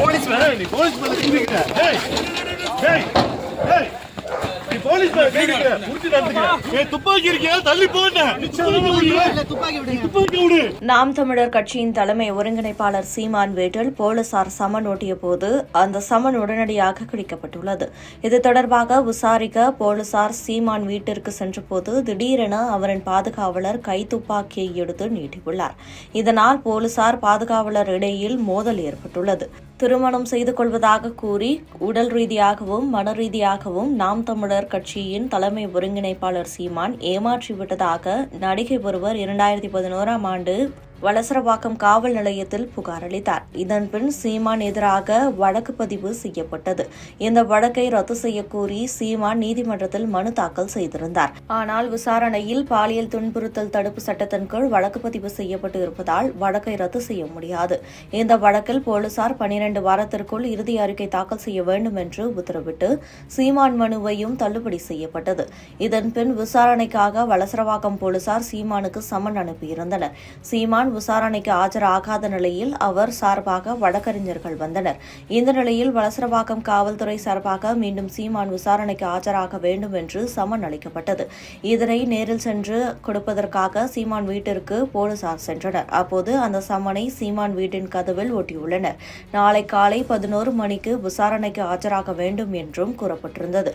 Police வேற நீ police நாம் தமிழர் கட்சியின் தலைமை ஒருங்கிணைப்பாளர் சீமான் வீட்டில் போலீசார் சமன் ஓட்டிய போது அந்த சமன் உடனடியாக கிடைக்கப்பட்டுள்ளது இது தொடர்பாக விசாரிக்க போலீசார் சீமான் வீட்டிற்கு சென்றபோது திடீரென அவரின் பாதுகாவலர் கைத்துப்பாக்கியை எடுத்து நீட்டியுள்ளார். இதனால் போலீசார் பாதுகாவலர் இடையில் மோதல் ஏற்பட்டுள்ளது. திருமணம் செய்து கொள்வதாக கூறி உடல் ரீதியாகவும் மன ரீதியாகவும் நாம் தமிழர் கட்சியின் தலைமை ஒருங்கிணைப்பாளர் சீமான் ஏமாற்றிவிட்டதாக நடிகை ஒருவர் இரண்டாயிரத்தி பதினோராம் ஆண்டு வலசரவாக்கம் காவல் நிலையத்தில் புகார் அளித்தார். இதன்பின் சீமான் எதிராக வழக்கு பதிவு செய்யப்பட்டது. இந்த வழக்கை ரத்து செய்யக்கோரி சீமான் நீதிமன்றத்தில் மனு தாக்கல் செய்திருந்தார். ஆனால் விசாரணையில் பாலியல் துன்புறுத்தல் தடுப்பு சட்டத்தின் கீழ் வழக்கு பதிவு செய்யப்பட்டு இருப்பதால் வழக்கை ரத்து செய்ய முடியாது. இந்த வழக்கில் போலீசார் பனிரண்டு வாரத்திற்குள் இறுதி அறிக்கை தாக்கல் செய்ய வேண்டும் என்று உத்தரவிட்டு சீமான் மனுவையும் தள்ளுபடி செய்யப்பட்டது. இதன்பின் விசாரணைக்காக வலசரவாக்கம் போலீசார் சீமானுக்கு சமன் அனுப்பியிருந்தனர். சீமான் விசாரணைக்கு ஆஜராகாத நிலையில் அவர் சார்பாக வழக்கறிஞர்கள் வந்தனர். இந்த நிலையில் வலசரவாக்கம் காவல்துறை சார்பாக மீண்டும் சீமான் விசாரணைக்கு ஆஜராக வேண்டும் என்று சமன் அளிக்கப்பட்டது. இதனை நேரில் சென்று கொடுப்பதற்காக சீமான் வீட்டிற்கு போலீசார் சென்றனர். அப்போது அந்த சம்மனை சீமான் வீட்டின் கதவில் ஒட்டியுள்ளனர். நாளை காலை பதினோரு மணிக்கு விசாரணைக்கு ஆஜராக வேண்டும் என்றும் கூறப்பட்டிருந்தது.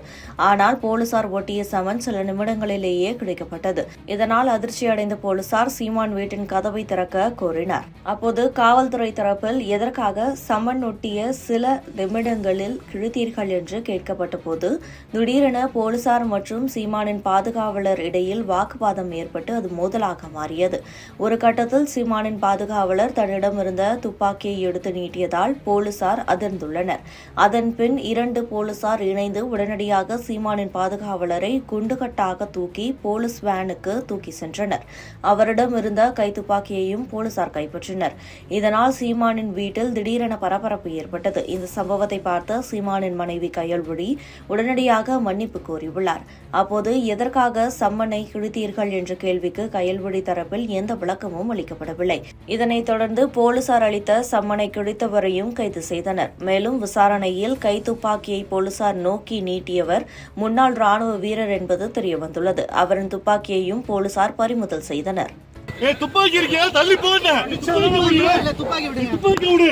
ஆனால் போலீசார் ஒட்டிய சமன் சில நிமிடங்களிலேயே கிடைக்கப்பட்டது. இதனால் அதிர்ச்சியடைந்த போலீசார் சீமான் வீட்டின் கதவை திறக்க கோரினார். அப்போது காவல்துறை தரப்பில் எதற்காக சமன் ஒட்டிய சில நிமிடங்களில் கிழித்தீர்கள் என்று கேட்கப்பட்ட போது திடீரென போலீசார் மற்றும் சீமானின் பாதுகாவலர் இடையில் வாக்குவாதம் ஏற்பட்டு அது மோதலாக மாறியது. ஒரு கட்டத்தில் சீமானின் பாதுகாவலர் தன்னிடமிருந்த துப்பாக்கியை எடுத்து நீட்டியதால் போலீசார் அதிர்ந்துள்ளனர். அதன் பின் இரண்டு போலீசார் இணைந்து உடனடியாக சீமானின் பாதுகாவலரை குண்டுகட்டாக தூக்கி போலீஸ் வேனுக்கு தூக்கி சென்றனர். அவரிடம் இருந்த கைத்துப்பாக்கியை கைத்துப்பாக்கியையும் போலீசார் கைப்பற்றினர். இதனால் சீமானின் வீட்டில் திடீரென பரபரப்பு ஏற்பட்டது. இந்த சம்பவத்தை பார்த்த சீமானின் மனைவி கயல்விழி உடனடியாக மன்னிப்பு கோரியுள்ளார். அப்போது எதற்காக சம்மனை கிழித்தீர்கள்? என்ற கேள்விக்கு கயல்விழி தரப்பில் எந்த விளக்கமும் அளிக்கப்படவில்லை. இதனைத் தொடர்ந்து போலீசார் அளித்த சம்மனை கிழித்தவரையும் கைது செய்தனர். மேலும் விசாரணையில் கைத்துப்பாக்கியை போலீசார் நோக்கி நீட்டியவர் முன்னாள் ராணுவ வீரர் என்பது தெரியவந்துள்ளது. அவரின் துப்பாக்கியையும் போலீசார் பறிமுதல் செய்தனர். ஏய் துப்பாக்கி இருக்கியா தள்ளி போண்ணே துப்பாக்கி விடு. துப்பாக்கி விடு.